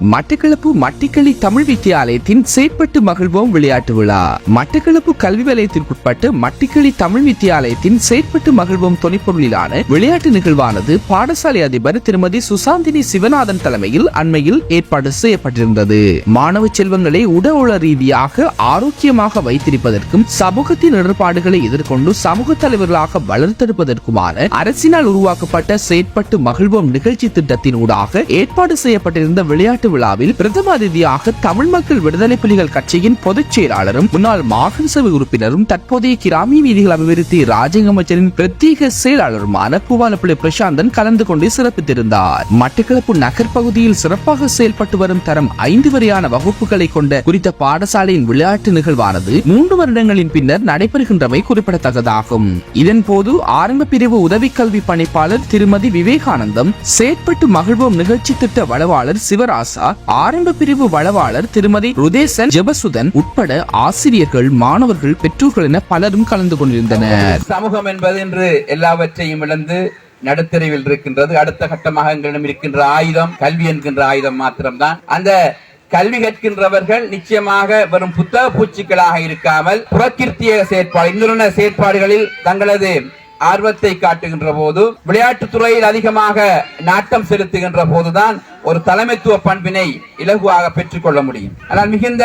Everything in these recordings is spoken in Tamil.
மட்டக்களப்பு மட்டிக்களி தமிழ் வித்தியாலயத்தின் செயற்பட்டு மகிழ்வோம் விளையாட்டு விழா. மட்டக்களப்பு கல்வி வலயத்திற்குட்பட்டு மட்டிக்களி தமிழ் வித்தியாலயத்தின் செயற்பட்டு மகிழ்வோம் தொனிப்பொருளிலான விளையாட்டு நிகழ்வானது பாடசாலை அதிபர் திருமதி சுசாந்தினி சிவநாதன் தலைமையில் அண்மையில் ஏற்பாடு செய்யப்பட்டிருந்தது. மாணவ செல்வங்களை உடல் ரீதியாக ஆரோக்கியமாக வைத்திருப்பதற்கும் சமூகத்தின் இடர்பாடுகளை எதிர்கொண்டு சமூக தலைவர்களாக வளர்த்தெடுப்பதற்குமான அரசினால் உருவாக்கப்பட்ட செயற்பட்டு மகிழ்வோம் நிகழ்ச்சி திட்டத்தின் ஊடாக ஏற்பாடு செய்யப்பட்டிருந்த விளையாட்டு விழாவில் பிரதம அதிதியாக தமிழ் மக்கள் விடுதலை புலிகள் கட்சியின் பொதுச் செயலாளரும் முன்னாள் மாகாண சபை உறுப்பினரும் தற்போதைய கிராமிய வீதிகள் அபிவிருத்தி ராஜ்ய அமைச்சரின் பிரத்யேக செயலாளருமான பூவாலப்பிள்ளை பிரசாந்தன் கலந்து கொண்டு சிறப்பித்திருந்தார். மட்டக்களப்பு நகர்பகுதியில் சிறப்பாக செயல்பட்டு வரும் தரம் ஐந்து வரையான வகுப்புகளை கொண்ட குறித்த பாடசாலையின் விளையாட்டு நிகழ்வானது மூன்று வருடங்களின் பின்னர் நடைபெறுகின்றமை குறிப்பிடத்தக்கதாகும். இதன் போது ஆரம்ப பிரிவு உதவி கல்வி பணிப்பாளர் திருமதி விவேகானந்தம் செயற்பட்டு மகிழ்வோம் நிகழ்ச்சி திட்ட வளவாளர் சிவராசு ஆரம்ப பிரிவு வளவாளர் திருமதி ருதேசன் ஜெபசுதன் உட்பட ஆசிரியர்கள் மாணவர்கள் பெற்றோர்கள் என பலரும் கலந்து கொண்டிருந்தனர். சமூகம் என்பது இன்று எல்லாவற்றையும் இழந்து நடுத்தரவில் இருக்கின்றது. அடுத்த கட்டமாக எங்களிடம் இருக்கின்ற ஆயுதம் கல்வி என்கின்ற ஆயுதம் மாத்திரம்தான். அந்த கல்வி கற்கின்றவர்கள் நிச்சயமாக வரும் புத்தக பூச்சிகளாக இருக்காமல் புறக்கிருத்திய செயற்பாடு இன்னொரு செயற்பாடுகளில் தங்களது ஆர்வத்தை காட்டுகின்ற போது விளையாட்டுத் துறையில் அதிகமாக நாட்டம் செலுத்துகின்ற போதுதான் ஒரு தலைமைத்துவ பண்பினை இலகுவாக பெற்றுக்கொள்ள முடியும். ஆனால் மிகுந்த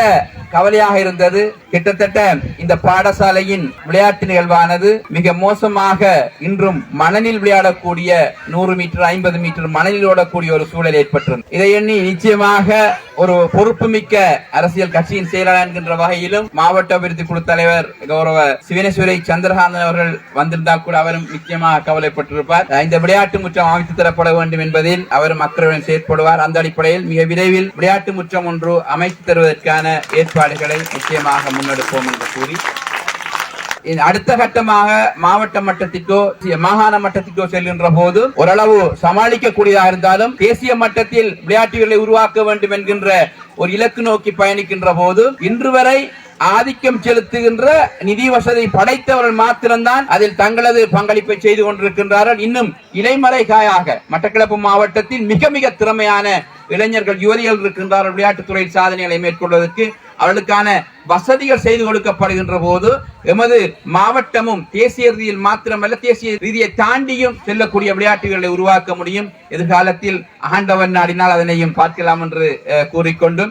கவலையாக இருந்தது. கிட்டத்தட்ட இந்த பாடசாலையின் விளையாட்டு நிகழ்வானது மிக மோசமாக இன்றும் மணலில் விளையாடக்கூடிய நூறு மீட்டர் ஐம்பது மீட்டர் மணலில் ஓடக்கூடிய ஒரு சூழல் ஏற்பட்டிருந்தது. இதை எண்ணி நிச்சயமாக ஒரு பொறுப்புமிக்க அரசியல் கட்சியின் செயலாளர் என்கின்ற வகையிலும் மாவட்ட அபிவிருத்தி குழு தலைவர் கௌரவ சிவனேஸ்வரி சந்திரகாந்தன் அவர்கள் வந்திருந்தால் கூட அவரும் நிச்சயமாக கவலைப்பட்டிருப்பார். இந்த விளையாட்டு முற்றம் அமைத்து தரப்பட வேண்டும் என்பதில் அவரும் அக்கறையுடன் செயற்படுவார். அந்த அடிப்படையில் மிக விரைவில் விளையாட்டு முற்றம் ஒன்று அமைத்து தருவதற்கான ஏற்பாடுகளை நிச்சயமாக முன்னெடுப்போம் என்று கூறி அடுத்த கட்டமாக மாவட்ட மட்டத்திற்கோ மாகாண மட்டத்திற்கோ செல்கின்ற போது ஓரளவு சமாளிக்கக்கூடியதாக இருந்தாலும் தேசிய மட்டத்தில் விளையாட்டு வீரர்களை உருவாக்க வேண்டும் என்கின்ற ஒரு இலக்கு நோக்கி பயணிக்கின்ற போது இன்று வரை ஆதிக்கம் செலுத்துகின்ற நிதி வசதி படைத்தவர்கள் மாத்திரம்தான் அதில் தங்களது பங்களிப்பை செய்து கொண்டிருக்கின்றார்கள். இன்னும் இலைமறைகாயாக மட்டக்களப்பு மாவட்டத்தில் மிக மிக திறமையான இளைஞர்கள் யுவதிகள் இருக்கின்றார்கள். விளையாட்டுத்துறை சாதனைகளை மேற்கொள்வதற்கு அவர்களுக்கான வசதிகள் செய்து கொடுக்கப்படுகின்ற போது எமது மாவட்டமும் தேசிய ரீதியில் மாத்திரமல்ல தேசிய ரீதியை தாண்டியும் செல்லக்கூடிய விளையாட்டுகளை உருவாக்க முடியும். எதிர்காலத்தில் ஆண்டவன் நாடினால் அதனையும் பார்க்கலாம் என்று அஹ்,